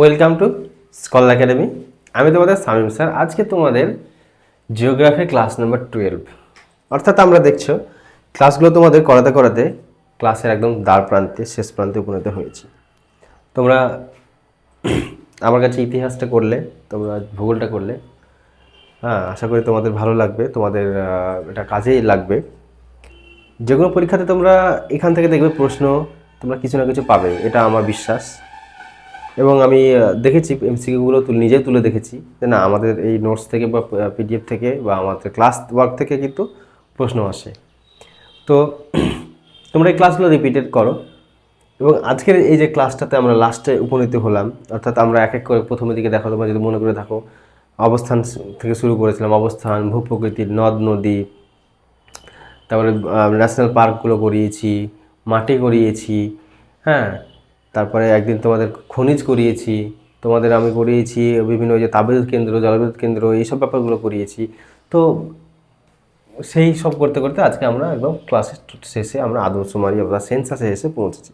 Welcome to scholar academy আমি তোমাদের Samim sir. আজকে তোমাদের জিওগ্রাফি ক্লাস নাম্বার টুয়েলভ অর্থাৎ আমরা দেখছ ক্লাসগুলো তোমাদের করাতে করাতে ক্লাসের একদম দ্বার প্রান্তে, শেষ প্রান্তে উপনীত হয়েছি। তোমরা আমার কাছে ইতিহাসটা করলে, তোমরা ভূগোলটা করলে হ্যাঁ আশা করি তোমাদের ভালো লাগবে, তোমাদের এটা কাজেই লাগবে। যে কোনো পরীক্ষাতে তোমরা এখান থেকে দেখবে প্রশ্ন, তোমরা কিছু না কিছু পাবে, এটা আমার বিশ্বাস। এবং আমি দেখেছি এমসিকিউগুলো তুলে, নিজেই তুলে দেখেছি যে না, আমাদের এই নোটস থেকে বা পিডিএফ থেকে বা আমাদের ক্লাস ওয়ার্ক থেকে কিন্তু প্রশ্ন আসে। তো তোমরা এই ক্লাসগুলো রিপিটেড করো। এবং আজকের এই যে ক্লাসটাতে আমরা লাস্টে উপনীত হলাম, অর্থাৎ আমরা এক এক করে প্রথমের দিকে দেখো, তোমরা যদি মনে করে থাকো অবস্থান থেকে শুরু করেছিলাম, অবস্থান, ভূপ্রকৃতির নদ, নদী, তারপরে ন্যাশনাল পার্কগুলো করিয়েছি মাটি করিয়েছি হ্যাঁ? তারপরে একদিন তোমাদের খনিজ করিয়েছি, তোমাদের আমি করিয়েছি বিভিন্ন যে তাপবিদ্যুৎ কেন্দ্র, জলবিদ্যুৎ কেন্দ্র, এইসব ব্যাপারগুলো করিয়েছি। তো সেই সব করতে করতে আজকে আমরা একদম ক্লাসের শেষে আমরা আদর্শমারি অর্থাৎ সেন্সাসে এসে পৌঁছেছি।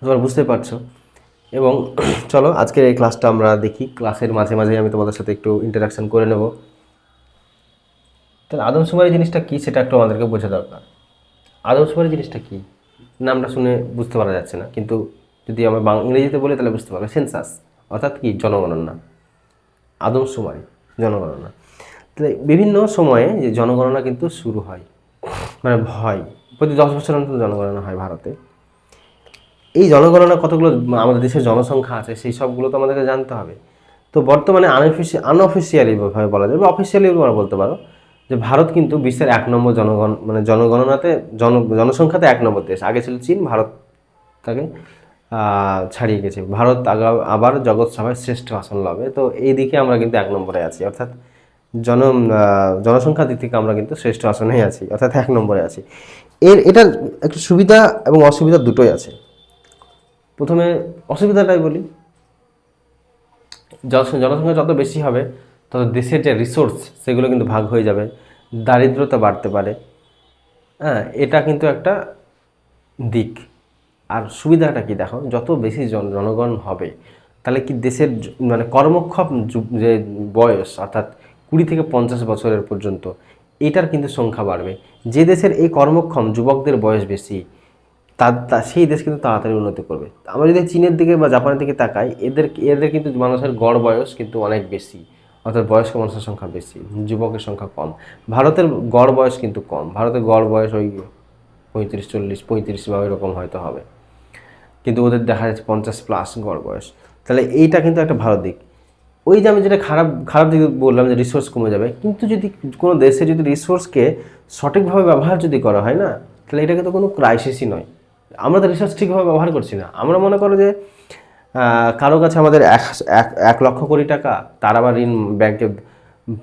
তোমরা বুঝতে পারছ। এবং চলো আজকের এই ক্লাসটা আমরা দেখি। ক্লাসের মাঝে মাঝে আমি তোমাদের সাথে একটু ইন্টারাকশন করে নেব। তাহলে আদমশুমারি জিনিসটা কী সেটা একটু আমাদেরকে বোঝা দরকার। আদমশুমারি জিনিসটা কী? নামটা শুনে বুঝতে পারা যাচ্ছে না। কিন্তু যদি আমরা বাং ইংরেজিতে বলি, তাহলে বুঝতে পারবে। সেন্সাস অর্থাৎ কি? জনগণনা। আদমশুমারি জনগণনা। তাহলে বিভিন্ন সময়ে যে জনগণনা কিন্তু শুরু হয় মানে হয়। প্রতি দশ বছর অন্তর জনগণনা হয় ভারতে। এই জনগণনা কতগুলো, আমাদের দেশের জনসংখ্যা আছে, সেই সবগুলো তো আমাদেরকে জানতে হবে। তো বর্তমানে আনঅফিসিয়াল আনঅফিসিয়ালি ভাবে বলা যায়, বা অফিসিয়ালি বলতে পারো যে ভারত কিন্তু বিশ্বের এক নম্বর জনগণ মানে জনগণনাতে জন জনসংখ্যাতে এক নম্বর দেশ। আগে ছিল চীন ভারত তাকে ছাড়িয়ে গেছে। ভারত আবার জগৎ সভায় শ্রেষ্ঠ আসন লাভে। তো এই দিকে আমরা কিন্তু এক নম্বরে আছি। অর্থাৎ জন আহ, জনসংখ্যার দিক থেকে আমরা কিন্তু শ্রেষ্ঠ আসনেই আছি। অর্থাৎ এক নম্বরে আছি। এর এটার একটু সুবিধা এবং অসুবিধা দুটোই আছে। প্রথমে অসুবিধাটাই বলি। জনসংখ্যা যত বেশি হবে তত দেশের যে রিসোর্স সেগুলো কিন্তু ভাগ হয়ে যাবে। দারিদ্রতা বাড়তে পারে। হ্যাঁ এটা কিন্তু একটা দিক। আর সুবিধাটা কি দেখো, যত বেশি জন- জনগণ হবে, তাহলে কি দেশের মানে কর্মক্ষম যু- বয়স, অর্থাৎ কুড়ি থেকে পঞ্চাশ বছরের পর্যন্ত, এটার কিন্তু সংখ্যা বাড়বে। যে দেশের এই কর্মক্ষম যুবকদের বয়স বেশি তা- সেই দেশ কিন্তু তাড়াতাড়ি উন্নতি করবে। আমরা যদি চীনের দিকে বা জাপানের দিকে তাকাই, এদের এদের কিন্তু মানুষের গড় বয়স কিন্তু অনেক বেশি। অর্থাৎ বয়স্ক মানুষের সংখ্যা বেশি, যুবকের সংখ্যা কম। ভারতের গড় বয়স কিন্তু কম। ভারতের গড় বয়স ওই পঁয়ত্রিশ, চল্লিশ, পঁয়ত্রিশ বা এরকম হয়তো হবে। কিন্তু ওদের দেখা যাচ্ছে পঞ্চাশ প্লাস গড় বয়স। তাহলে এইটা কিন্তু একটা ভালো দিক। ওই যে আমি যেটা খারাপ খারাপ দিক বললাম যে রিসোর্স কমে যাবে, কিন্তু যদি কোনো দেশে যদি রিসোর্সকে সঠিকভাবে ব্যবহার যদি করা হয় না, তাহলে এটা কিন্তু কোনো ক্রাইসিসই নয়। আমরা তো রিসোর্স ঠিকভাবে ব্যবহার করছি না। আমরা মনে করো যে কারও কাছে আমাদের এক, এক- লক্ষ কোটি টাকা, তার আবার ঋণ, ব্যাংকে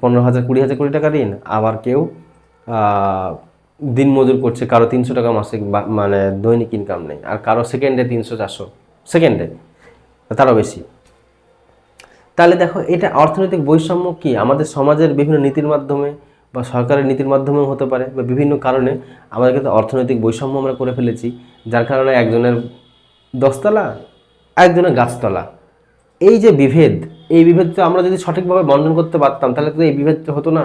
পনেরো হাজার, কুড়ি হাজার কোটি টাকা ঋণ, আবার কেউ দিন মজুর করছে, কারও তিনশো টাকা মাসিক মানে দৈনিক ইনকাম নেই, আর কারও সেকেন্ডে তিনশো, চারশো সেকেন্ডে তারও বেশি। তাহলে দেখো, এটা অর্থনৈতিক বৈষম্য কি? আমাদের সমাজের বিভিন্ন নীতির মাধ্যমে বা সরকারের নীতির মাধ্যমেও হতে পারে, বা বিভিন্ন কারণে আমাদের কিন্তু অর্থনৈতিক বৈষম্য আমরা করে ফেলেছি, যার কারণে একজনের দশতলা একজনের গাছতলা। এই যে বিভেদ, এই বিভেদটা আমরা যদি সঠিকভাবে বন্টন করতে পারতাম, তাহলে তো এই বিভেদটা হতো না।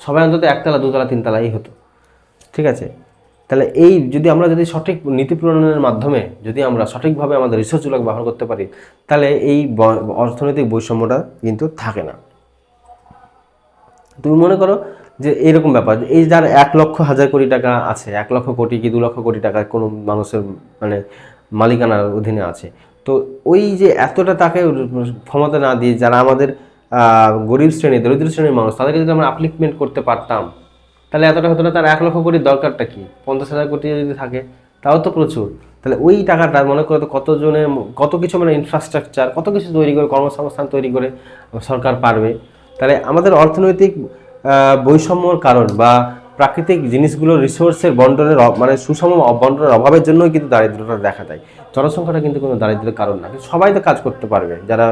সবাই অন্তত একতলা, দুতলা, তিনতলাই হতো। ঠিক আছে? তাহলে এই যদি আমরা যদি সঠিক নীতি প্রণয়নের মাধ্যমে যদি আমরা সঠিকভাবে আমাদের রিসোর্সগুলোকে ব্যবহার করতে পারি, তাহলে এই অর্থনৈতিক বৈষম্যটা কিন্তু থাকে না। তুমি মনে করো যে এইরকম ব্যাপার, এই যার এক লক্ষ হাজার কোটি টাকা আছে, এক লক্ষ কোটি কি দু লক্ষ কোটি টাকা কোনো মানুষের মানে মালিকানার অধীনে আছে তো ওই যে এতটা তাকে ক্ষমতা না দিয়ে যারা আমাদের গরিব শ্রেণি, দরিদ্র শ্রেণির মানুষ, তাদেরকে যদি আমরা আপলিকমেন্ট করতে পারতাম, তাহলে এতটা হতো না, তার এক লক্ষ কোটির দরকারটা কি? পঞ্চাশ হাজার কোটি যদি থাকে, তাও তো প্রচুর। তাহলে ওই টাকাটা মনে করো তো কতজনের কত কিছু মানে ইনফ্রাস্ট্রাকচার কত কিছু তৈরি করে, কর্মসংস্থান তৈরি করে সরকার পারবে। তাহলে আমাদের অর্থনৈতিক বৈষম্যর কারণ বা প্রাকৃতিক জিনিসগুলো রিসোর্সের বন্টনের মানে সুষম বন্টনের অভাবের জন্যই কিন্তু দারিদ্রতা দেখা দেয়। জনসংখ্যাটা কিন্তু কোনো দারিদ্রের কারণ না। সবাই তো কাজ করতে পারবে। যারা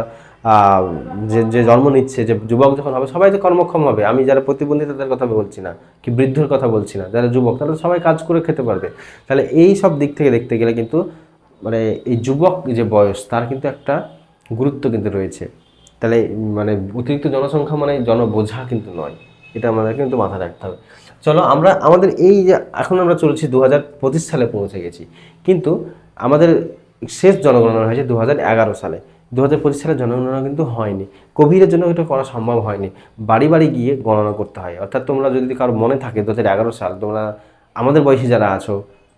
যে যে জন্ম নিচ্ছে, যে যুবক যখন হবে, সবাই তো কর্মক্ষম হবে। আমি যারা প্রতিবন্ধী, তাদের কথা বলছি না। কি বৃদ্ধর কথা বলছি না। যারা যুবক, তারা সবাই কাজ করে খেতে পারবে। তাহলে এই সব দিক থেকে দেখতে গেলে কিন্তু মানে এই যুবক যে বয়স, তার কিন্তু একটা গুরুত্ব কিন্তু রয়েছে। তাহলে মানে অতিরিক্ত জনসংখ্যা মানে জনবোঝা কিন্তু নয়। এটা আমাদের কিন্তু মাথায় রাখতে হবে। চলো আমরা, আমাদের এই যে এখন আমরা চলছি দু হাজার পঁচিশ সালে পৌঁছে গেছি। কিন্তু আমাদের শেষ জনগণনা হয়েছে দু হাজার এগারো সালে। দু হাজার পঁচিশ সালে জনগণনা কিন্তু হয়নি। কোভিডের জন্য এটা করা সম্ভব হয়নি। বাড়ি বাড়ি গিয়ে গণনা করতে হয়। অর্থাৎ তোমরা যদি কারও মনে থাকে দু হাজার এগারো সাল, তোমরা আমাদের বয়সী যারা আছো,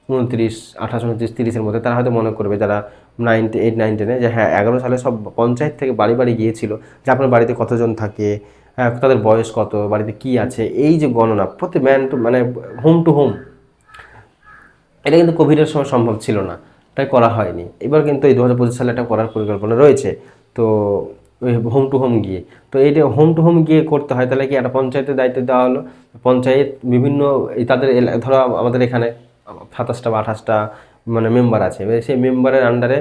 উনত্রিশ, আঠাশ, উনত্রিশ, তিরিশের মধ্যে, তারা হয়তো মনে করবে যারা নাইন এইট নাইন টেনে যে হ্যাঁ এগারো সালে সব পঞ্চায়েত থেকে বাড়ি বাড়ি গিয়েছিল যে আপনার বাড়িতে কতজন থাকে তাদের বয়স কত, বাড়িতে কি আছে, এই যে গণনা, প্রতি ম্যান টু মানে হোম টু হোম এটা কিন্তু কোভিডের সময় সম্ভব ছিল না, তাই করা হয়নি। এবার কিন্তু এই দু হাজার পঁচিশ সালে এটা করার পরিকল্পনা রয়েছে, তো হোম টু হোম গিয়ে, তো এইটা হোম টু হোম গিয়ে করতে হয়, তাহলে কি একটা পঞ্চায়েতের দায়িত্ব দেওয়া হলো? পঞ্চায়েত বিভিন্ন তাদের ধরো আমাদের এখানে সাতাশটা বা আঠাশটা মানে মেম্বার আছে সেই মেম্বারের আন্ডারে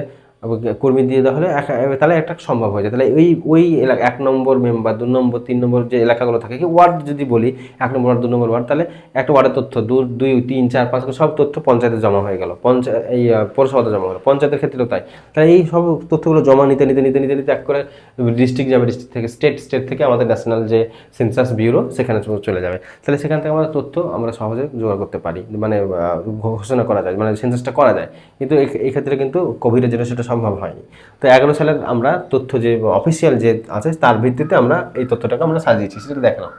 কর্মী দিয়ে দেওয়া হলে তাহলে একটা সম্ভব হয়ে যায়। তাহলে ওই ওই এলাকা এক নম্বর মেম্বার দু নম্বর, তিন নম্বর যে এলাকাগুলো থাকে, কি ওয়ার্ড যদি বলি, এক নম্বর ওয়ার্ড, দু নম্বর ওয়ার্ড, তাহলে একটা ওয়ার্ডের তথ্য, দু, দুই, তিন, চার, পাঁচ, সব তথ্য পঞ্চায়েতে জমা হয়ে গেল। পঞ্চায়েত এই পৌরসভাতে জমা হলো। পঞ্চায়েতের ক্ষেত্রেও তাই। তাহলে এই সব তথ্যগুলো জমা নিতে নিতে নিতে নিতে নিতে এক করে ডিস্ট্রিক্ট যাবে ডিস্ট্রিক্ট থেকে স্টেট স্টেট থেকে আমাদের ন্যাশনাল যে সেন্সাস ব্যুরো সেখানে চলে যাবে। তাহলে সেখান থেকে আমরা তথ্য আমরা সহজে জোগাড় করতে পারি। মানে ঘোষণা করা যায় মানে সেন্সাসটা করা যায়। কিন্তু এই- এই ক্ষেত্রে কিন্তু কোভিডের জন্য সেটা সম্ভব হয়নি। তো এগারো সালের আমরা তথ্য যে অফিসিয়াল যে আছে, তার ভিত্তিতে আমরা এই তথ্যটাকে আমরা সাজিয়েছি, সেটা দেখালাম।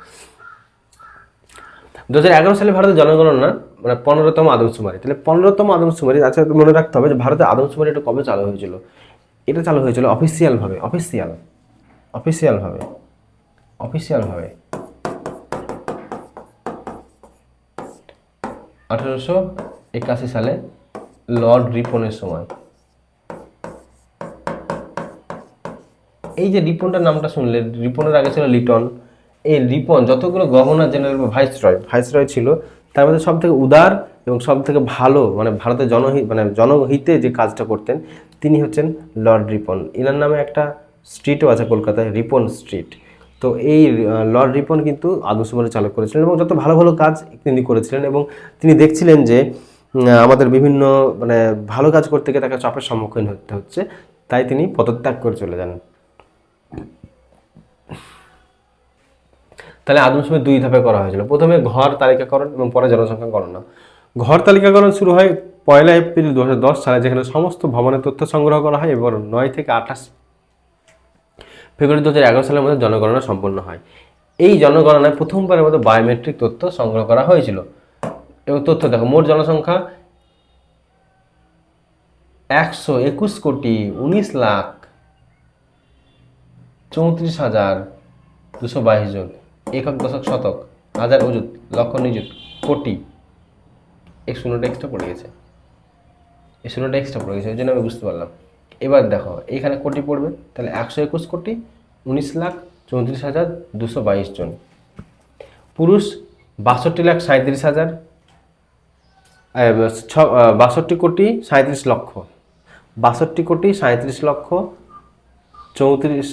দু হাজার এগারো সালে ভারতের জনগণনা মানে পনেরোতম আদমশুমারি তাহলে পনেরোতম আদমশুমারি আচ্ছা মনে রাখতে হবে যে ভারতের আদমশুমারি এটা কবে চালু হয়েছিল? এটা চালু হয়েছিল অফিসিয়ালভাবে অফিসিয়াল অফিসিয়ালভাবে অফিসিয়ালভাবে আঠারোশো একাশি সালে লর্ড রিপনের সময়। এই যে রিপনটার নামটা শুনলে, রিপনের আগে ছিল লিটন। এই রিপন যতগুলো গভর্নর জেনারেল বা ভাইসরয় ভাইসরয় ছিল, তার মধ্যে সব থেকে উদার এবং সব থেকে ভালো মানে ভারতের জনহিত মানে জনহিতে যে কাজটা করতেন, তিনি হচ্ছেন লর্ড রিপন। এনার নামে একটা স্ট্রিটও আছে কলকাতায়, রিপন স্ট্রিট তো এই লর্ড রিপন কিন্তু আদমশুমারি চালু করেছিলেন এবং যত ভালো ভালো কাজ তিনি করেছিলেন এবং তিনি দেখছিলেন যে আমাদের বিভিন্ন মানে ভালো কাজ করতে গিয়ে তাকে চাপের সম্মুখীন হতে হচ্ছে, তাই তিনি পদত্যাগ করে চলে যান। তাহলে আদমশুমারি দুই ধাপে করা হয়েছিল। প্রথমে ঘর তালিকাকরণ এবং পরে জনসংখ্যা গণনা। ঘর তালিকাকরণ শুরু হয় পয়লা এপ্রিল দু হাজার দশ সালে, যেখানে সমস্ত ভবনের তথ্য সংগ্রহ করা হয় এবং নয় থেকে আঠাশ ফেব্রুয়ারি দু হাজার এগারো সালের মধ্যে জনগণনা সম্পন্ন হয়। এই জনগণনায় প্রথমবারের মতো বায়োমেট্রিক তথ্য সংগ্রহ করা হয়েছিল। এবং তথ্য দেখো, মোট জনসংখ্যা একশো একুশ কোটি, উনিশ লাখ চৌত্রিশ হাজার দুশো বাইশ জন, একক দশক শতক, হাজার অযুত, লক্ষ নিযুত, কোটি। এই শূন্যটা এক্সট্রা পড়ে গেছে। এই শূন্যটা এক্সট্রা পড়ে গেছে, ওই জন্য আমি বুঝতে পারলাম। এবার দেখো, এইখানে কোটি পড়বে, তাহলে একশো একুশ কোটি, উনিশ লাখ চৌত্রিশ হাজার দুশো বাইশ জন। পুরুষ বাষট্টি লাখ সাঁত্রিশ হাজার ছ বাষট্টি কোটি সাঁত্রিশ লক্ষ। বাষট্টি কোটি সাঁত্রিশ লক্ষ চৌত্রিশ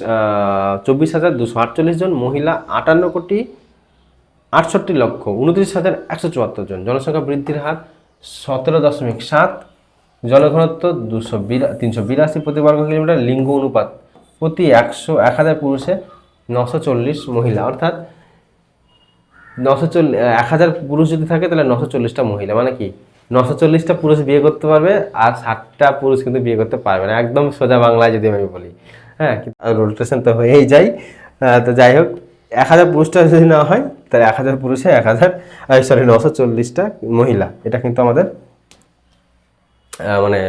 চব্বিশ হাজার দুশো আটচল্লিশ জন, মহিলা আটান্ন কোটি আটষট্টি লক্ষ উনত্রিশ হাজার একশো চুয়াত্তর জন। জনসংখ্যা বৃদ্ধির হার সতেরো দশমিক সাত, জনঘনত্ব দুশো বিরা, তিনশো বিরাশি প্রতি বর্গ কিলোমিটার, লিঙ্গ অনুপাত প্রতি একশো এক হাজার পুরুষে নশো চল্লিশ মহিলা। অর্থাৎ নশো চল্লিশ এক হাজার পুরুষ যদি থাকে তাহলে নশো চল্লিশটা মহিলা। মানে কি? নশো চল্লিশটা পুরুষ বিয়ে করতে পারবে আর ষাটটা পুরুষ কিন্তু বিয়ে করতে পারবে না। একদম সোজা বাংলায় যদি আমি বলি। হ্যাঁ রোটেশন তো হয়েই যায়। তো যাই হোক, এক হাজার পুরুষটা যদি না হয়, তাহলে এক হাজার পুরুষে এক হাজার সরি নশো চল্লিশটা মহিলা। এটা কিন্তু আমাদের মানে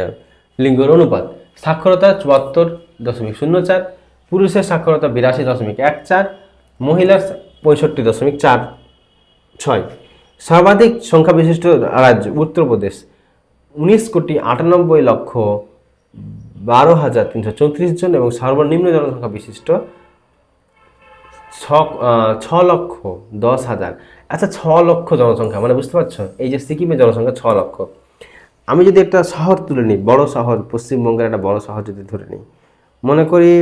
লিঙ্গর অনুপাত। সাক্ষরতা চুয়াত্তর দশমিক শূন্য চার, পুরুষের সাক্ষরতা বিরাশি দশমিক এক চার, মহিলার পঁয়ষট্টি দশমিক চার ছয়। সর্বাধিক সংখ্যা বিশিষ্ট রাজ্য উত্তরপ্রদেশ। উনিশ কোটি আটানব্বই লক্ষ বারো হাজার তিনশো চৌত্রিশ জন এবং সর্বনিম্ন জনসংখ্যা বিশিষ্ট ছ লক্ষ দশ হাজার। আচ্ছা ছ লক্ষ জনসংখ্যা মানে বুঝতে পারছ? এই যে সিকিমের জনসংখ্যা ছ লক্ষ আমি যদি একটা শহর তুলে নিই, বড় শহর, পশ্চিমবঙ্গের একটা বড় শহর যদি ধরে নিই, মনে করি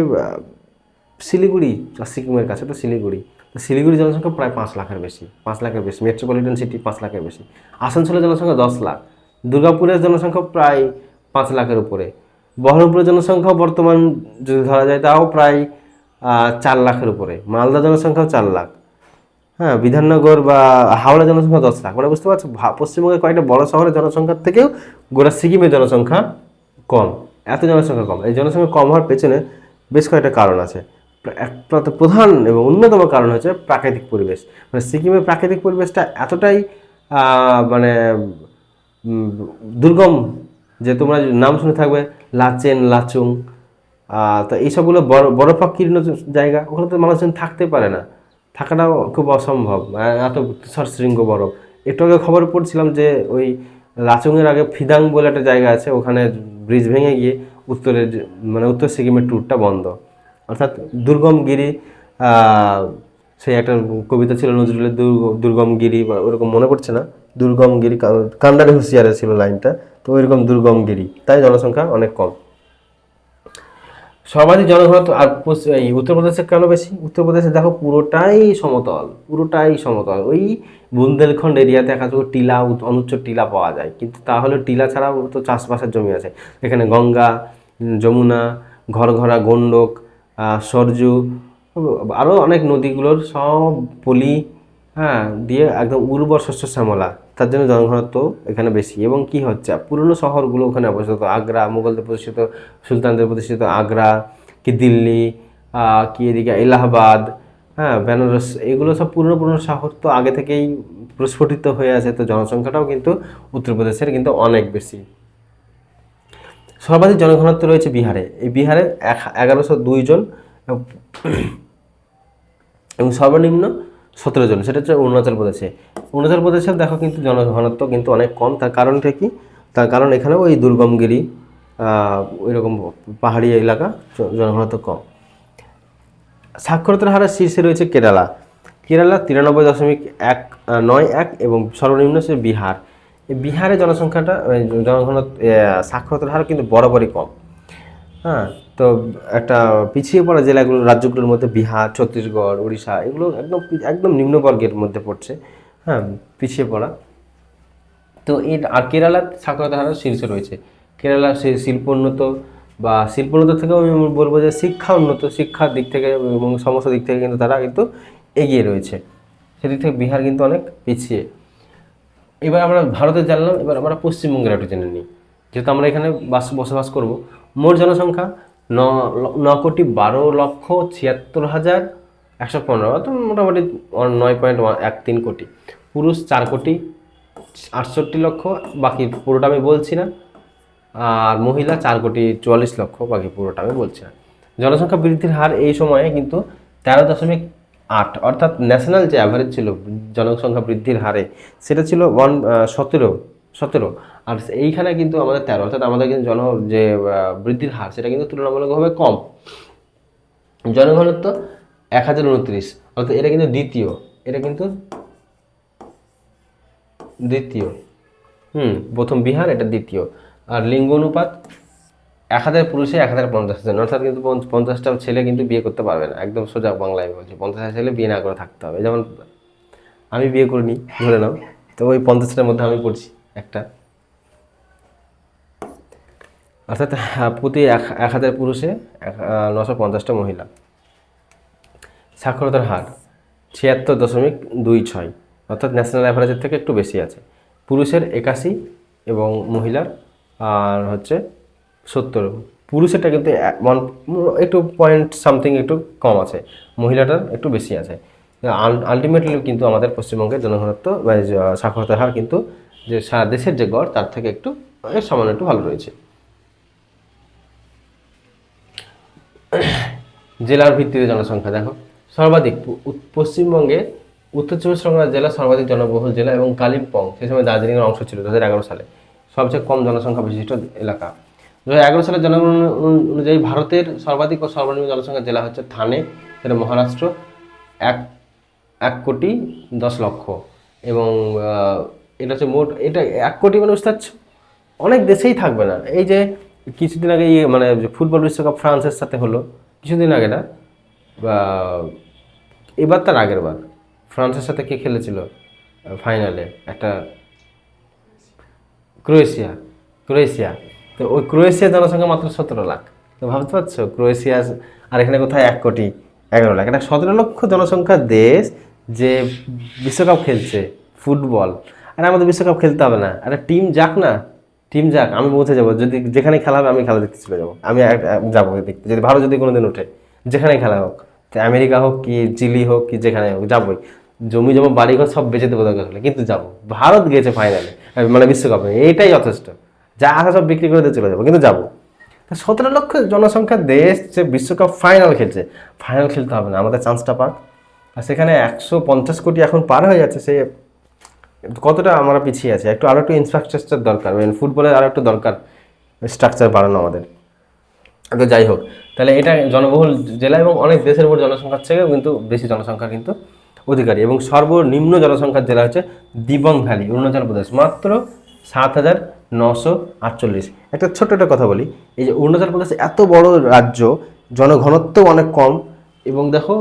শিলিগুড়ি সিকিমের কাছে তো শিলিগুড়ি। তো শিলিগুড়ি জনসংখ্যা প্রায় পাঁচ লাখের বেশি, পাঁচ লাখের বেশি। মেট্রোপলিটন সিটি পাঁচ লাখের বেশি। আসানসোলের জনসংখ্যা দশ লাখ। দুর্গাপুরের জনসংখ্যা প্রায় পাঁচ লাখের উপরে। বহরমপুরের জনসংখ্যা বর্তমান যদি ধরা যায় তাও প্রায় চার লাখের উপরে। মালদা জনসংখ্যাও চার লাখ। হ্যাঁ বিধাননগর বা হাওড়া জনসংখ্যা দশ লাখ। মানে বুঝতে পারছ পশ্চিমবঙ্গের কয়েকটা বড় শহরের জনসংখ্যার থেকেও গোটা সিকিমের জনসংখ্যা কম। এত জনসংখ্যা কম। এই জনসংখ্যা কম হওয়ার পেছনে বেশ কয়েকটা কারণ আছে। প্রধান এবং অন্যতম কারণ হচ্ছে প্রাকৃতিক পরিবেশ। মানে সিকিমের প্রাকৃতিক পরিবেশটা এতটাই মানে দুর্গম যে তোমরা নাম শুনে থাকবে লাচেন, লাচুং তো এইসবগুলো বড় বরফাকীর্ণ জায়গা, ওখানে তো মানুষজন থাকতে পারে না। থাকাটাও খুব অসম্ভব এত তুষার শৃঙ্গ বরফ একটু আগে খবর পড়ছিলাম যে ওই লাচুংয়ের আগে ফিদাং বলে একটা জায়গা আছে, ওখানে ব্রিজ ভেঙে গিয়ে উত্তরের মানে উত্তর সিকিমের ট্যুরটা বন্ধ। অর্থাৎ দুর্গম গিরি সেই একটা কবিতা ছিল নজরুলের দুর্গ- দুর্গম গিরি, বা ওরকম মনে পড়ছে না? দুর্গম গিরি, কা- কান্দারে হুঁশিয়ারে ছিল লাইনটা। তো ওইরকম দুর্গম গিরি, তাই জনসংখ্যা অনেক কম। সর্বাধিক জনঘনত্ব, আর এই উত্তরপ্রদেশে কেন বেশি? উত্তরপ্রদেশে দেখো পুরোটাই সমতল পুরোটাই সমতল। ওই বুন্দেলখণ্ড এরিয়াতে একাধিক টিলা, অনুচ্চ টিলা পাওয়া যায়। কিন্তু তাহলে টিলা ছাড়াও তো চাষবাসের জমি আছে। এখানে গঙ্গা যমুনা, ঘরঘরা গণ্ডক সরজু আরও অনেক নদীগুলোর সব পলি হ্যাঁ দিয়ে একদম উর্বর শস্য শ্যামলা তার জন্য জনঘনত্ব এখানে বেশি। এবং কি হচ্ছে? পুরনো শহরগুলো ওখানে অবস্থিত। আগ্রা, মুঘলদের প্রতিষ্ঠিত, সুলতানদের প্রতিষ্ঠিত আগ্রা, কি দিল্লি কি এদিকে এলাহাবাদ হ্যাঁ বেনারস, এগুলো সব পুরনো পুরনো শহর। তো আগে থেকেই প্রস্ফুটিত হয়ে আছে। তো জনসংখ্যাটাও কিন্তু উত্তরপ্রদেশের কিন্তু অনেক বেশি। সর্বাধিক জনঘনত্ব রয়েছে বিহারে। এই বিহারে এক এগারোশো দুই জন এবং সর্বনিম্ন সতেরো জন, সেটা হচ্ছে অরুণাচল প্রদেশে। অরুণাচল প্রদেশে দেখো কিন্তু জনঘনত্ব কিন্তু অনেক কম, তার কারণটা কি? তার কারণ এখানে ওই দুর্গমগিরি ওই রকম পাহাড়ি এলাকা জনঘনত্ব কম। সাক্ষরতার হারের শীর্ষে রয়েছে কেরালা। কেরালা তিরানব্বই দশমিক এক নয় এক এবং সর্বনিম্ন হচ্ছে বিহার। এই বিহারের জনসংখ্যাটা জনঘনত্ব সাক্ষরতার হার কিন্তু বরাবরই কম। হ্যাঁ তো একটা পিছিয়ে পড়া জেলাগুলো, রাজ্যগুলোর মধ্যে বিহার, ছত্তিশগড় উড়িষ্যা এগুলো একদম একদম নিম্নবর্গের মধ্যে পড়ছে হ্যাঁ পিছিয়ে পড়া। তো এই আর কেরালার সাক্ষরতা হার শীর্ষে রয়েছে। কেরালা সে- শিল্প উন্নত বা শিল্প উন্নত থেকেও আমি বলব যে শিক্ষা উন্নত, শিক্ষার দিক থেকে এবং সমস্ত দিক থেকে কিন্তু তারা কিন্তু এগিয়ে রয়েছে। সেদিক থেকে বিহার কিন্তু অনেক পিছিয়ে। এবার আমরা ভারতে জানলাম, এবার আমরা পশ্চিমবঙ্গের একটু জেনে নিই। যেহেতু আমরা এখানে বাস, বসবাস করব, মোট জনসংখ্যা ন কোটি বারো লক্ষ ছিয়াত্তর হাজার একশো পনেরো, অর্থাৎ মোটামুটি নয় পয়েন্ট এক তিন কোটি। পুরুষ চার কোটি, আটষট্টি লক্ষ, বাকি পুরোটা আমি বলছি না। আর মহিলা চার কোটি চুয়াল্লিশ লক্ষ, বাকি পুরোটা আমি বলছি না। জনসংখ্যা বৃদ্ধির হার এই সময়ে কিন্তু তেরো দশমিক আট, অর্থাৎ ন্যাশনাল যে অ্যাভারেজ ছিল জনসংখ্যা বৃদ্ধির হারে, সেটা ছিল ওয়ান সতেরো সতেরো। আর এইখানে কিন্তু আমাদের তেরো, অর্থাৎ আমাদের কিন্তু জন যে বৃদ্ধির হার, সেটা কিন্তু তুলনামূলকভাবে কম। জনঘনত্ব এক হাজার উনত্রিশ, অর্থাৎ এটা কিন্তু দ্বিতীয়, এটা কিন্তু দ্বিতীয়। হুম, প্রথম বিহার, এটা দ্বিতীয়। আর লিঙ্গ অনুপাত এক হাজার পুরুষে এক হাজার পঞ্চাশ জন, অর্থাৎ কিন্তু পঞ্চাশটা ছেলে কিন্তু বিয়ে করতে পারবে না। একদম সোজা বাংলায় বলছি, পঞ্চাশটা ছেলে বিয়ে না করে থাকতে হবে। যেমন আমি বিয়ে করিনি, ধরে নাও। তো ওই পঞ্চাশটার মধ্যে আমি পড়ছি একটা। অর্থাৎ প্রতি এক এক হাজার পুরুষে নশো পঞ্চাশটা মহিলা। সাক্ষরতার হার ছিয়াত্তর দশমিক দুই ছয়, অর্থাৎ ন্যাশনাল অ্যাভারেজের থেকে একটু বেশি আছে। পুরুষের একাশি এবং মহিলার, আর হচ্ছে সত্তর। পুরুষেরটা কিন্তু ওয়ান একটু পয়েন্ট সামথিং একটু কম আছে, মহিলাটার একটু বেশি আছে। আলটিমেটলি কিন্তু আমাদের পশ্চিমবঙ্গের জনঘনত্ব বা সাক্ষরতার হার কিন্তু যে, সারা দেশের যে গড়, তার থেকে একটু সামান্য একটু ভালো রয়েছে। জেলার ভিত্তিতে জনসংখ্যা, দেখো। সর্বাধিক পশ্চিমবঙ্গে উত্তর চব্বিশ পরগনা জেলা সর্বাধিক জনবহুল জেলা এবং কালিম্পং সেই সময় দার্জিলিংয়ের অংশ ছিল, দু হাজার এগারো সালে। সবচেয়ে কম জনসংখ্যা বিশিষ্ট এলাকা। দু এগারো সালের জনগণনা অনুযায়ী ভারতের সর্বাধিক ও সর্বনিম্ন জনসংখ্যা জেলা হচ্ছে থানে, সেটা মহারাষ্ট্র, এক এক কোটি দশ লক্ষ। এবং এটা হচ্ছে মোট, এটা এক কোটি মানে বুঝতে পারছ অনেক দেশেই থাকবে না। এই যে কিছুদিন আগে ইয়ে মানে ফুটবল বিশ্বকাপ ফ্রান্সের সাথে হলো, কিছুদিন আগে না, বা এবার তার আগের বার, ফ্রান্সের সাথে কে খেলেছিল ফাইনালে, একটা ক্রোয়েশিয়া ক্রোয়েশিয়া। তো ওই ক্রোয়েশিয়া জনসংখ্যা মাত্র সতেরো লাখ। তো ভাবতে পারছ, ক্রোয়েশিয়া আর এখানে কোথায় এক কোটি, এগারো লাখ। একটা সতেরো লক্ষ জনসংখ্যার দেশ যে বিশ্বকাপ খেলছে, ফুটবল। আর আমাদের বিশ্বকাপ খেলতে হবে না। একটা টিম যাক না। টিম যাক, আমি পৌঁছে যাব। যদি যেখানে খেলা হবে, আমি খেলা দেখতে চলে যাব। আমি যাব দেখতে যদি ভারত যদি কোনোদিন ওঠে যেখানে খেলা হোক আমেরিকা হোক কি চিলি হোক কি যেখানে হোক, যাবোই। জমি জমা, বাড়িঘর সব বেঁচে দেবো দরকার হলে, কিন্তু যাব। ভারত গেছে ফাইনালে মানে বিশ্বকাপে। এইটাই যথেষ্ট। যা আছে সব বিক্রি করে দিয়ে চলে যাব, কিন্তু যাব। সতেরো লক্ষ জনসংখ্যা দেশ যে বিশ্বকাপ ফাইনাল খেলছে ফাইনাল খেলতে হবে না। আমাদের চান্সটা পাক। আর সেখানে একশো পঞ্চাশ কোটি এখন পার হয়ে যাচ্ছে, সে কতটা আমরা পিছিয়ে আছি? একটু আরও একটু ইনফ্রাস্ট্রাকচার দরকার মানে ফুটবলের আরও একটু দরকার স্ট্রাকচার বাড়ানো আমাদের। তো যাই হোক, তাহলে এটা জনবহুল জেলা এবং অনেক দেশের উপর জনসংখ্যার থেকেও কিন্তু বেশি জনসংখ্যা কিন্তু অধিকারী। এবং সর্বনিম্ন জনসংখ্যার জেলা হচ্ছে দিবং ভ্যালি, অরুণাচল প্রদেশ। মাত্র সাত হাজার নশো আটচল্লিশ। একটা ছোট্ট একটা কথা বলি, এই যে অরুণাচল প্রদেশ এত বড় রাজ্য জনঘনত্ব অনেক কম, এবং দেখো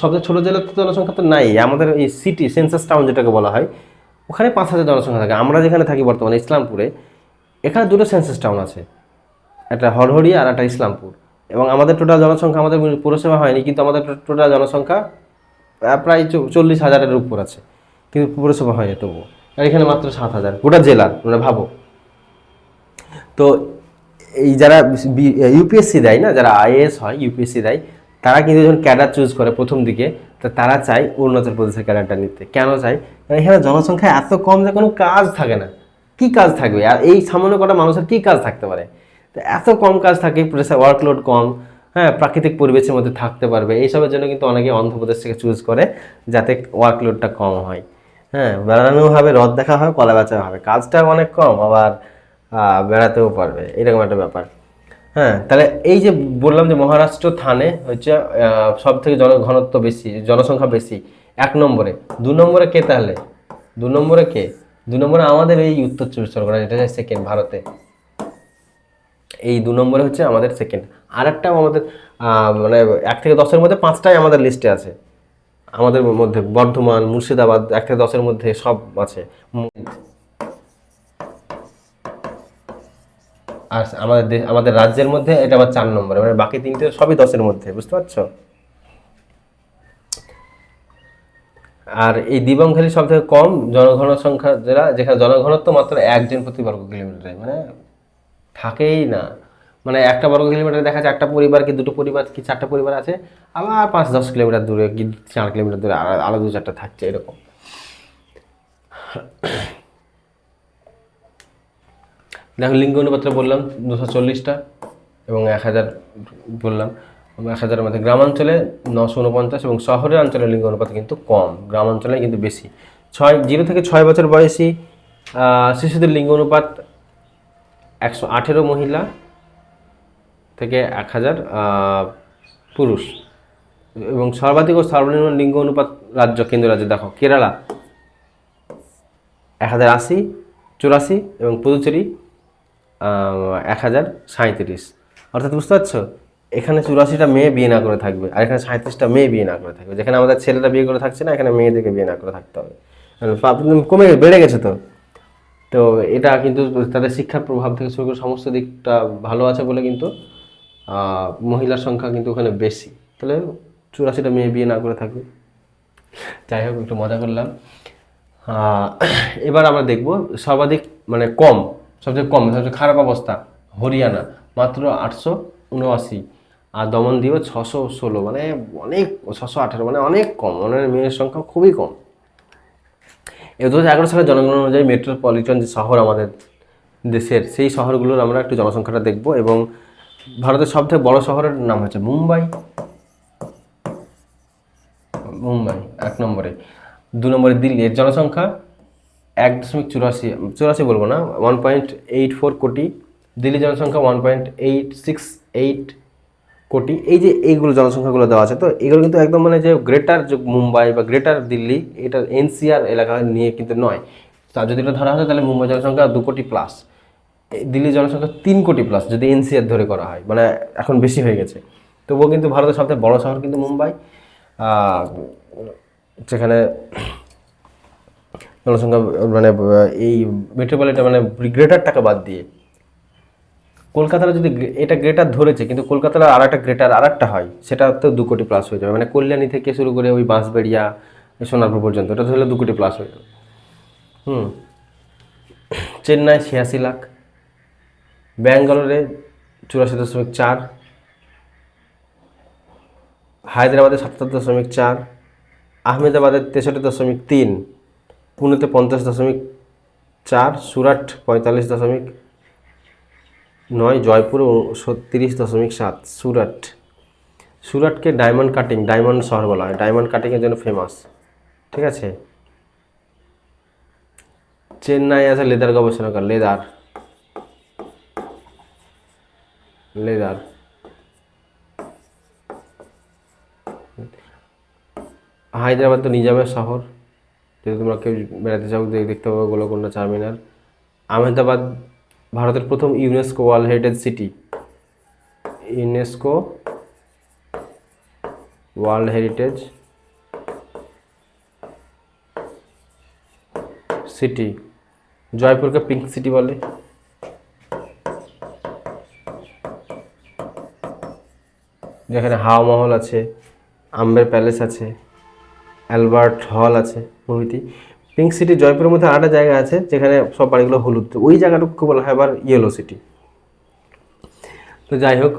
সবচেয়ে ছোটো জেলার তো জনসংখ্যা তো নাই। আমাদের এই সিটি সেন্সাস টাউন যেটাকে বলা হয় ওখানে পাঁচ হাজার জনসংখ্যা থাকে। আমরা যেখানে থাকি বর্তমানে ইসলামপুরে, এখানে দুটো সেন্সাস টাউন আছে। একটা হরহরিয়া আর একটা ইসলামপুর। এবং আমাদের টোটাল জনসংখ্যা আমাদের পুরসভা হয়নি, কিন্তু আমাদের টোটাল জনসংখ্যা প্রায় চল্লিশ হাজারের উপর আছে। কিন্তু পুরসভা হয়নি তবুও। আর এখানে মাত্র সাত হাজার। গোটা জেলার মানে ভাবো। তো এই যারা ইউপিএসসি দেয় না, যারা আইএএস হয় ইউপিএসসি দেয়, তারা কিন্তু যখন ক্যাডার চুজ করে প্রথম দিকে তো তারা চায় অরুণাচল প্রদেশের ক্যাডারটা নিতে। কেন চায়? কারণ এখানে জনসংখ্যা এত কম যে কোনো কাজ থাকে না। কি কাজ থাকবে? আর এই সামান্য কটা মানুষের কি কাজ থাকতে পারে? তো এত কম কাজ থাকে প্রেসার ওয়ার্কলোড কম হ্যাঁ প্রাকৃতিক পরিবেশের মধ্যে থাকতে পারবে। এইসবের জন্য কিন্তু অনেকে অন্ধ্রপ্রদেশ থেকে চুজ করে যাতে ওয়ার্কলোডটা কম হয়। হ্যাঁ বেড়ানো হবে, রথ দেখা হবে, কলা বেচা হবে। কাজটা অনেক কম, আবার বেড়াতেও পারবে। এরকম একটা ব্যাপার। হ্যাঁ তাহলে এই যে বললাম যে মহারাষ্ট্র থানে হচ্ছে সব থেকে জনঘনত্ব বেশি, জনসংখ্যা বেশি, এক নম্বরে। দু নম্বরে কে তাহলে? দু নম্বরে কে? দু নম্বরে আমাদের এই উত্তর চব্বিশ পরগনা, যেটা সেকেন্ড ভারতে। এই দু নম্বরে হচ্ছে আমাদের সেকেন্ড আর একটা আমাদের মানে এক থেকে দশের মধ্যে পাঁচটাই আমাদের লিস্টে আছে। আমাদের মধ্যে বর্ধমান, মুর্শিদাবাদ, এক থেকে দশের মধ্যে সব আছে। আর আমাদের আমাদের রাজ্যের মধ্যে এটা আবার চার নম্বরে মানে বাকি তিনটে সবই দশের মধ্যে, বুঝতে পারছ? আর এই দিবং ভ্যালি সব থেকে কম জনঘন সংখ্যা জেলা যেখানে জনঘনত্ব মাত্র একজন প্রতি বর্গ কিলোমিটারে মানে থাকেই না। মানে একটা বর্গ কিলোমিটার দেখা যায় একটা পরিবার কি দুটো পরিবার কি চারটা পরিবার আছে, আবার পাঁচ দশ কিলোমিটার দূরে কি চার কিলোমিটার দূরে আরও দু চারটা থাকছে, এরকম। দেখো লিঙ্গ অনুপাত্র বললাম, দুশো চল্লিশটা এবং এক হাজার বললাম এক হাজারের মধ্যে গ্রামাঞ্চলে নশো উনপঞ্চাশ এবং শহরের অঞ্চলে লিঙ্গ অনুপাত কিন্তু কম, গ্রামাঞ্চলে কিন্তু বেশি। ছয়, জিরো থেকে ছয় বছর বয়সী শিশুদের লিঙ্গ অনুপাত একশো আঠেরো মহিলা থেকে এক হাজার পুরুষ। এবং সর্বাধিক ও সর্বনিম্ন লিঙ্গ অনুপাত রাজ্য কেন্দ্র রাজ্য দেখো, কেরালা এক হাজার আশি, চুরাশি এবং পুদুচেরি এক হাজার সাঁত্রিশ অর্থাৎ বুঝতে পারছ? এখানে চুরাশিটা মেয়ে বিয়ে না করে থাকবে, আর এখানে সাঁত্রিশটা মেয়ে বিয়ে না করে থাকবে। যেখানে আমাদের ছেলেরা বিয়ে করে থাকছে না, এখানে মেয়েদেরকে বিয়ে না করে থাকতে হবে। কমে বেড়ে গেছে তো। তো এটা কিন্তু তাদের শিক্ষার প্রভাব থেকে শুরু করে সমস্ত দিকটা ভালো আছে বলে কিন্তু মহিলার সংখ্যা কিন্তু ওখানে বেশি। তাহলে চুরাশিটা মেয়ে বিয়ে না করে থাকবে। যাই হোক, একটু মজা করলাম। এবার আমরা দেখব সর্বাধিক মানে কম। সবচেয়ে কম, সবচেয়ে খারাপ অবস্থা হরিয়ানা, মাত্র আটশো উনআশি। আর দমনদ্বীপ ছশো ষোলো মানে অনেক, ছশো আঠারো মানে অনেক কম মানে মেয়ের সংখ্যা খুবই কম। এই দু হাজার এগারো সালের জনগণনা অনুযায়ী মেট্রোপলিটন যে শহর আমাদের দেশের, সেই শহরগুলোর আমরা একটু জনসংখ্যাটা দেখব এবং ভারতের সবথেকে বড় শহরের নাম হচ্ছে মুম্বাই। মুম্বাই, এক নম্বরে। দু নম্বরে দিল্লি এর জনসংখ্যা এক দশমিক চুরাশি চুরাশি বলব না ওয়ান পয়েন্ট এইট ফোর কোটি, দিল্লি জনসংখ্যা one point eight six eight কোটি, এই যে এইগুলো জনসংখ্যাগুলো দেওয়া আছে, তো এগুলো কিন্তু একদম মানে যে গ্রেটার যে মুম্বাই বা গ্রেটার দিল্লি, এটা এনসিআর এলাকা নিয়ে কিন্তু নয়। তা যদি এটা ধরা হয়, তাহলে মুম্বাই জনসংখ্যা দু কোটি প্লাস দিল্লি জনসংখ্যা তিন কোটি প্লাস যদি এনসিআর ধরে করা হয় মানে এখন বেশি হয়ে গেছে। তবুও কিন্তু ভারতের সবথেকে বড় শহর কিন্তু মুম্বাই যেখানে জনসংখ্যা মানে এই মেট্রোপলিটন মানে গ্রেটারটাকে বাদ দিয়ে। কলকাতার যদি এটা গ্রেটার ধরেছে, কিন্তু কলকাতার আর একটা গ্রেটার আর একটা হয়, সেটা তো দু কোটি প্লাস হয়ে যাবে। মানে কল্যাণী থেকে শুরু করে ওই বাঁশবেড়িয়া, সোনারপুর পর্যন্ত, এটা ধরলে দু কোটি প্লাস হয়ে যাবে। হুম। চেন্নাই ছিয়াশি লাখ। ব্যাঙ্গালোরে চুরাশি দশমিক চার। হায়দ্রাবাদে সাতাত্তর দশমিক চার। আহমেদাবাদে তেষট্টি দশমিক তিন। পুনেতে পঞ্চাশ দশমিক চার, সুরাট পঁয়তাল্লিশ দশমিক নয়, জয়পুর তিরিশ দশমিক সাত, সুরাট। সুরাটকে ডায়মন্ড কাটিং, ডায়মন্ড শহর বলা হয়। ডায়মন্ড কাটিংয়ের জন্য ফেমাস ঠিক আছে? চেন্নাই আছে লেদার গবেষণাগার, লেদার। লেদার। হায়দ্রাবাদ তো নিজামের শহর। যদি তোমরা কেউ বেড়াতে চাও দেখতে পাবে গোলকোন্ডা চারমিনার আহমেদাবাদ ভারতের প্রথম UNESCO world heritage city UNESCO world heritage city জয়পুরকে pink city বলে। যেখানে হাওয়া মহল আছে, আম্বের প্যালেস আছে অ্যালবার্ট হল আছে। প্রভৃতি। পিঙ্ক সিটি জয়পুরের মধ্যে আরেকটা জায়গা আছে, যেখানে সব বাড়িগুলো হলুদ। ওই জায়গাটুকু বলা হয় আবার ইয়েলো সিটি তো যাই হোক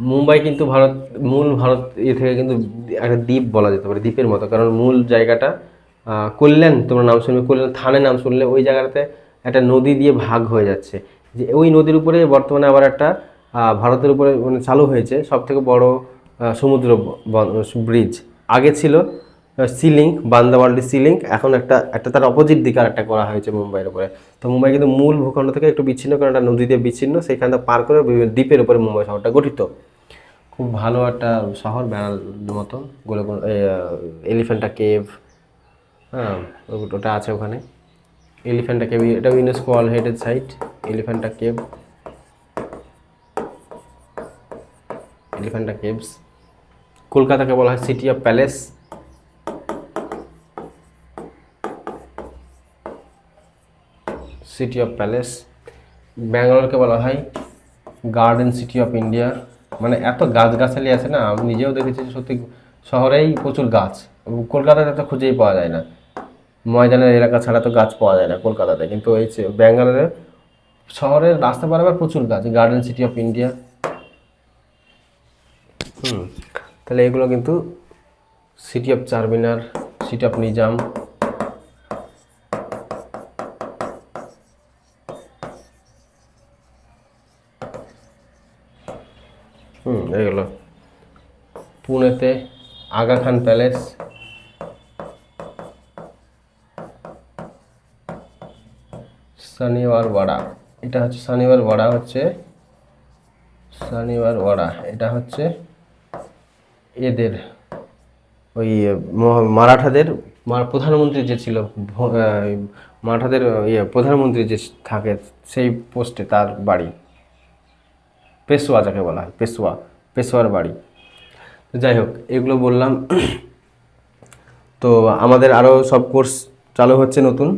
মুম্বাই কিন্তু ভারত, মূল ভারত এ থেকে কিন্তু একটা দ্বীপ বলা যেতে পারে, দ্বীপের মতো। কারণ মূল জায়গাটা কল্যাণ, তোমরা নাম শুনবে, কল্যাণ থানে নাম শুনলে ওই জায়গাটাতে একটা নদী দিয়ে ভাগ হয়ে যাচ্ছে। যে ওই নদীর উপরে বর্তমানে আবার একটা ভারতের উপরে মানে চালু হয়েছে। সব থেকে বড় সমুদ্র ব্রিজ আগে ছিল sea link Bandra Worli sea link এখন একটা একটা তার অপোজিট দিকে আর একটা করা হয়েছে মুম্বাইয়ের উপরে। তো মুম্বাই কিন্তু মূল ভূখণ্ড থেকে একটু বিচ্ছিন্ন, কারণ একটা নদী দিয়ে বিচ্ছিন্ন সেইখানটা পার করে বিভিন্ন দ্বীপের উপরে মুম্বাই শহরটা গঠিত। খুব ভালো একটা শহর বেড়ার মতো, গোলে এলিফেন্টা কেভ হ্যাঁ ওটা আছে ওখানে। এলিফেন্টা কেভ এটা UNESCO world heritage site Elephanta cave Elephanta caves কলকাতাকে বলা হয় city of palace city of palace ব্যাঙ্গালোরকে বলা হয় গার্ডেন সিটি অফ ইন্ডিয়া মানে এত গাছগাছালি আছে না, আমি নিজেও দেখেছি সত্যি শহরেই প্রচুর গাছ। কলকাতাতে তো খুঁজেই পাওয়া যায় না। ময়দানের এলাকা ছাড়া তো গাছ পাওয়া যায় না কলকাতাতে। কিন্তু এই ব্যাঙ্গালোরে শহরের রাস্তা বরাবর প্রচুর গাছ গার্ডেন সিটি অফ ইন্ডিয়া হুম। তাহলে এগুলো কিন্তু city of Charminar city of Nizam হুম এগুলো পুনেতে আগা খান প্যালেস শনিবার ওয়াড়া এটা হচ্ছে শনিবার ওয়াড়া হচ্ছে। শনিবার ওয়াড়া এটা হচ্ছে এদের ওই মারাঠাদের প্রধানমন্ত্রী যে ছিল মারাঠাদের ইয়ে প্রধানমন্ত্রী যে থাকে, সেই পোস্টে তার বাড়ি। পেশোয়া যাকে বলা হয়, পেশোয়া, পেশোয়ার বাড়ি। তো যাই হোক, এগুলো বললাম। তো আমাদের আরও সব কোর্স চালু হচ্ছে নতুন।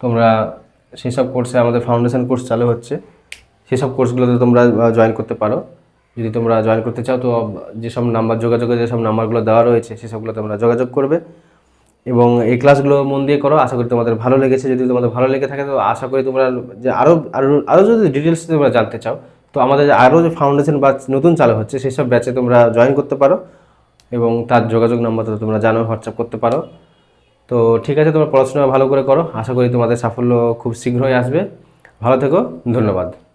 তোমরা সেই সব কোর্সে আমাদের ফাউন্ডেশন কোর্স চালু হচ্ছে। সেসব কোর্সগুলোতে তোমরা জয়েন করতে পারো। যদি তোমরা জয়েন করতে চাও, তো যেসব নাম্বার যোগাযোগের যেসব নাম্বারগুলো দেওয়া রয়েছে সেসবগুলো তোমরা যোগাযোগ করবে। এবং এই ক্লাসগুলো মন দিয়ে করো, আশা করি তোমাদের ভালো লেগেছে। যদি তোমাদের ভালো লেগে থাকে, তো আশা করি তোমরা যে আরও আরও আরও যদি ডিটেলস তোমরা জানতে চাও, তো আমাদের আরও যে ফাউন্ডেশন ব্যাচ নতুন চালু হচ্ছে, সেই সব ব্যাচে তোমরা জয়েন করতে পারো। এবং তার যোগাযোগ নাম্বারটা তোমরা জানো হোয়াটসঅ্যাপ করতে পারো। তো ঠিক আছে, তোমরা পড়াশোনা ভালো করে করো। আশা করি তোমাদের সাফল্য খুব শীঘ্রই আসবে। ভালো থেকো, ধন্যবাদ।